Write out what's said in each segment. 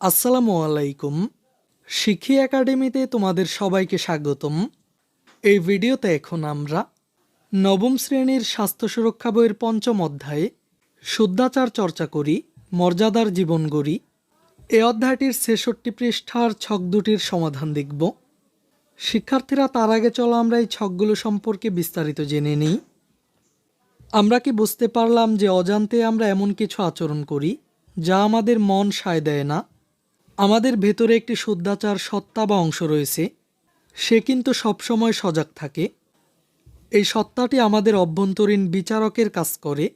আসসালামু আলাইকুম। শিক্ষি একাডেমিতে তোমাদের সবাইকে স্বাগতম। এই ভিডিওতে এখন আমরা নবম শ্রেণির স্বাস্থ্য সুরক্ষা বইয়ের পঞ্চম অধ্যায়ে শুদ্ধাচার চর্চা করি, মর্যাদার জীবন গড়ি। এ অধ্যায়টির ছেষট্টি পৃষ্ঠার ছক দুটির সমাধান দেখব। শিক্ষার্থীরা, তার আগে চলো আমরা এই ছকগুলো সম্পর্কে বিস্তারিত জেনে নিই। আমরা কি বুঝতে পারলাম যে অজান্তে আমরা এমন কিছু আচরণ করি যা আমাদের মন সায় দেয় না? আমাদের ভেতরে একটি শুদ্ধাচার সত্তা বা অংশ রয়েছে। সে কিন্তু সবসময় সজাগ থাকে। এই সত্তাটি আমাদের অভ্যন্তরীণ বিচারকের কাজ করে।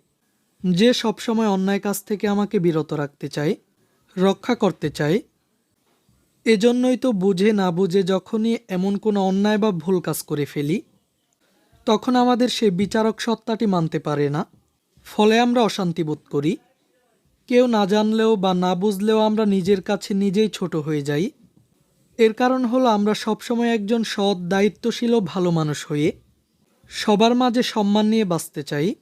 যে সবসময় অন্যায় কাজ থেকে আমাকে বিরত রাখতে চায়, রক্ষা করতে চায়। এজন্যই তো বুঝে না বুঝে যখনই এমন কোনো অন্যায় বা ভুল কাজ করে ফেলি, তখন আমাদের সে বিচারক সত্তাটি মানতে পারে না। ফলে আমরা অশান্তি বোধ করি। কেউ না জানলেও বা না বুঝলেও আমরা নিজের কাছে নিজেই ছোট হয়ে যাই। এর কারণ হলো আমরা সবসময় একজন সৎ, দায়িত্বশীল ও ভালো মানুষ হয়ে সবার মাঝে সম্মান নিয়ে বাঁচতে চাই।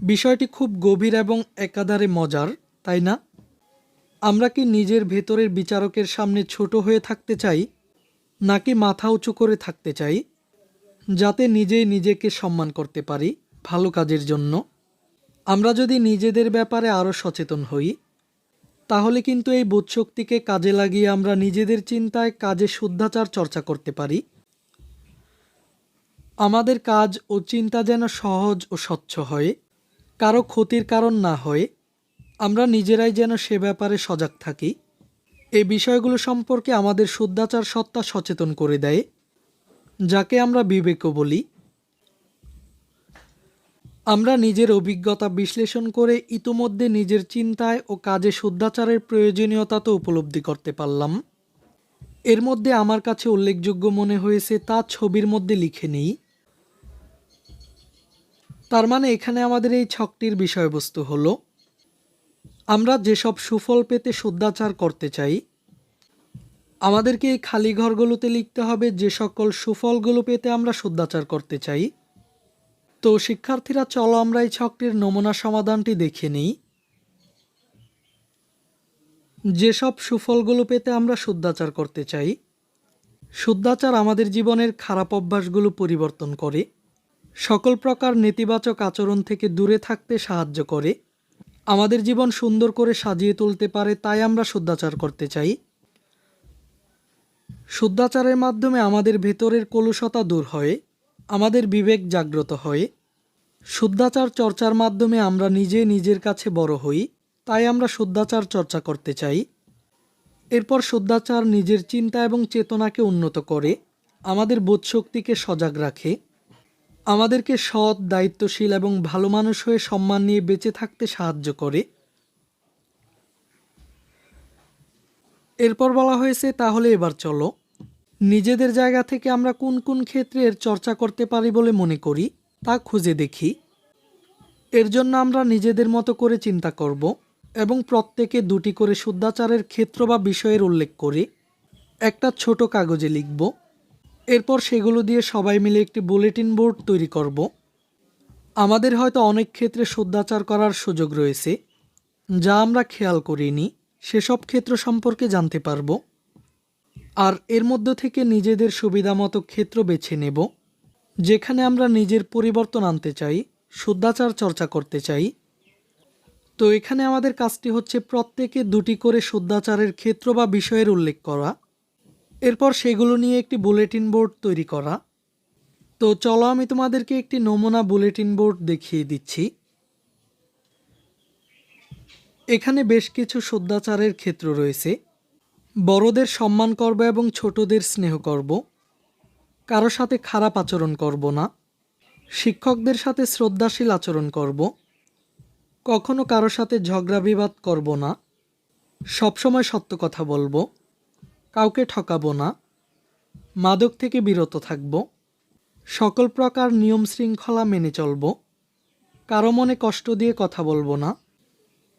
বিষয়টি খুব গভীর এবং একাধারে মজার, তাই না? আমরা কি নিজের ভেতরের বিচারকের সামনে ছোট হয়ে থাকতে চাই, নাকি মাথা উঁচু করে থাকতে চাই, যাতে নিজেই নিজেকে সম্মান করতে পারি ভালো কাজের জন্য? আমরা যদি নিজেদের ব্যাপারে আরও সচেতন হই, তাহলে কিন্তু এই বোধশক্তিকে কাজে লাগিয়ে আমরা নিজেদের চিন্তায় কাজে শুদ্ধাচার চর্চা করতে পারি। আমাদের কাজ ও চিন্তা যেন সহজ ও স্বচ্ছ হয়, কারও ক্ষতির কারণ না হয়, আমরা নিজেরাই যেন সে ব্যাপারে সজাগ থাকি। এই বিষয়গুলো সম্পর্কে আমাদের শুদ্ধাচার সত্তা সচেতন করে দেয়, যাকে আমরা বিবেকও বলি। আমরা নিজের অভিজ্ঞতা বিশ্লেষণ করে ইতোমধ্যে নিজের চিন্তায় ও কাজে শুদ্ধাচারের প্রয়োজনীয়তা তো উপলব্ধি করতে পারলাম। এর মধ্যে আমার কাছে উল্লেখযোগ্য মনে হয়েছে, তা ছবির মধ্যে লিখে নেই। তার মানে এখানে আমাদের এই ছকটির বিষয়বস্তু হলো, আমরা যেসব সুফল পেতে শুদ্ধাচার করতে চাই, আমাদেরকে এই খালি ঘরগুলোতে লিখতে হবে, যে সকল সুফলগুলো পেতে আমরা শুদ্ধাচার করতে চাই তো শিক্ষার্থীরা, চলো আমরা এই ছকটির নমুনা সমাধানটি দেখে নিই। যেসব সুফলগুলো পেতে আমরা শুদ্ধাচার করতে চাই, শুদ্ধাচার আমাদের জীবনের খারাপ অভ্যাসগুলো পরিবর্তন করে, সকল প্রকার নেতিবাচক আচরণ থেকে দূরে থাকতে সাহায্য করে, আমাদের জীবন সুন্দর করে সাজিয়ে তুলতে পারে তাই আমরা শুদ্ধাচার করতে চাই। শুদ্ধাচারের মাধ্যমে আমাদের ভেতরের কলুষতা দূর হয় আমাদের বিবেক জাগ্রত হয়। শুদ্ধাচার চর্চার মাধ্যমে আমরা নিজে নিজের কাছে বড় হই, তাই আমরা শুদ্ধাচার চর্চা করতে চাই। এরপর শুদ্ধাচার নিজের চিন্তা এবং চেতনাকে উন্নত করে, আমাদের বোধশক্তিকে সজাগ রাখে। আমাদেরকে সৎ, দায়িত্বশীল এবং ভালো মানুষ হয়ে সম্মান নিয়ে বেঁচে থাকতে সাহায্য করে। এরপর বলা হয়েছে, তাহলে এবার চলো। নিজেদের জায়গা থেকে আমরা কোন কোন ক্ষেত্রে এর চর্চা করতে পারি বলে মনে করি, তা খুঁজে দেখি। এর জন্য আমরা নিজেদের মতো করে চিন্তা করব এবং প্রত্যেকে দুটি করে শুদ্ধাচারের ক্ষেত্র বা বিষয়ের উল্লেখ করে একটা ছোট কাগজে লিখব। এরপর সেগুলো দিয়ে সবাই মিলে একটি বুলেটিন বোর্ড তৈরি করব। আমাদের হয়তো অনেক ক্ষেত্রে শুদ্ধাচার করার সুযোগ রয়েছে, যা আমরা খেয়াল করিনি, সেসব ক্ষেত্র সম্পর্কে জানতে পারব। আর এর মধ্য থেকে নিজেদের সুবিধা মতো ক্ষেত্র বেছে নেব, যেখানে আমরা নিজের পরিবর্তন আনতে চাই, শুদ্ধাচার চর্চা করতে চাই। তো এখানে আমাদের কাজটি হচ্ছে প্রত্যেকে দুটি করে শুদ্ধাচারের ক্ষেত্র বা বিষয়ের উল্লেখ করা, এরপর সেগুলো নিয়ে একটি বুলেটিন বোর্ড তৈরি করা। তো চলো আমি তোমাদেরকে একটি নমুনা বুলেটিন বোর্ড দেখিয়ে দিচ্ছি। এখানে বেশ কিছু শুদ্ধাচারের ক্ষেত্র রয়েছে। বড়দের সম্মান করব এবং ছোটদের স্নেহ করব। কারও সাথে খারাপ আচরণ করব না। শিক্ষকদের সাথে শ্রদ্ধাশীল আচরণ করব। কখনো কারও সাথে ঝগড়া বিবাদ করব না। সবসময় সত্য কথা বলব। কাউকে ঠকাবো না। মাদক থেকে বিরত থাকব। সকল প্রকার নিয়ম শৃঙ্খলা মেনে চলব। কারও মনে কষ্ট দিয়ে কথা বলব না।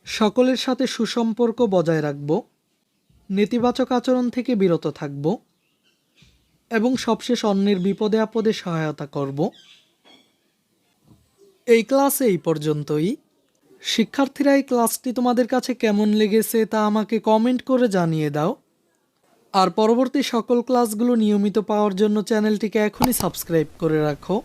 সকলের সাথে সুসম্পর্ক বজায় রাখব। নেতিবাচক আচরণ থেকে বিরত থাকব এবং সবশেষ অন্যের বিপদে আপদে সহায়তা করব। এই ক্লাসে এই পর্যন্তই। শিক্ষার্থীরা, এই ক্লাসটি তোমাদের কাছে কেমন লেগেছে তা আমাকে কমেন্ট করে জানিয়ে দাও। আর পরবর্তী সকল ক্লাসগুলো নিয়মিত পাওয়ার জন্য চ্যানেলটিকে এখনই সাবস্ক্রাইব করে রাখো।